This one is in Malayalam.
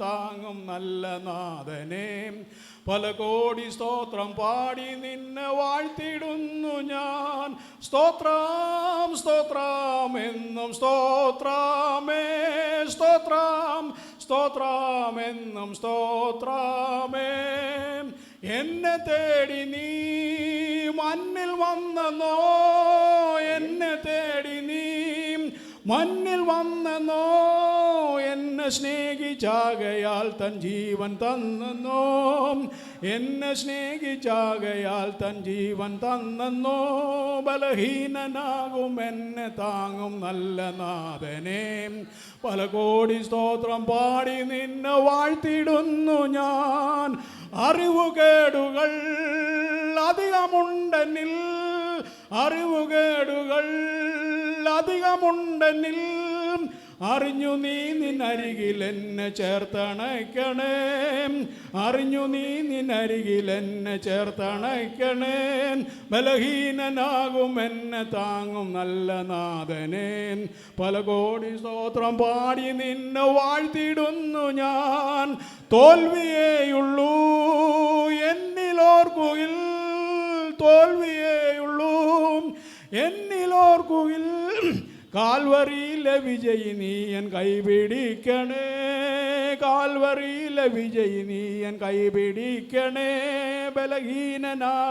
താങ്ങും നല്ല നാഥനെ. പല കോടി സ്തോത്രം പാടി നിന്നെ വാഴ്ത്തിടുന്നു ഞാൻ. സ്തോത്രം സ്തോത്രം എന്നും സ്തോത്രാമേ സ്തോത്രം സ്തോത്രം എന്നും സ്തോത്രാമേ. എന്നെ തേടി നീ മണ്ണിൽ വന്നോ മണ്ണിൽ വന്നെന്നോ? എന്നെ സ്നേഹിച്ചാകയാൽ തൻ ജീവൻ തന്നെന്നോ? എന്നെ സ്നേഹിച്ചാകയാൽ തൻ ജീവൻ തന്നെന്നോ? ബലഹീനനാകും എന്നെ താങ്ങും നല്ല നാഥനെ. പല കോടി സ്തോത്രം പാടി നിന്നെ വാഴ്ത്തിടുന്നു ഞാൻ. അറിവുകേടുകൾ അധികമുണ്ടെന്നിൽ അറിവുകേടുകൾ അധികമുണ്ടെന്നിൽ അറിഞ്ഞു നീ നിന്നരികിൽ എന്നെ ചേർത്തണയ്ക്കണേ. അറിഞ്ഞു നീ നിന്നരികിൽ എന്നെ ചേർത്തണയ്ക്കണേ. ബലഹീനനാകും എന്നെ താങ്ങും നല്ല നാഥനേൻ പല കോടി സ്തോത്രം പാടി നിന്നെ വാഴ്ത്തിടുന്നു ഞാൻ. തോൽവിയേയുള്ളൂ. എന്നിലോർക്കുകിൽ തോൽവിയേയുള്ളൂ എന്നിലോർക്കുകിൽ കാൽവറിയിലെ വിജയി നീയൻ കൈപിടിക്കണേ കാൽവറിയിലെ വിജയി നീയൻ കൈപിടിക്കണേ ബലഹീനനാ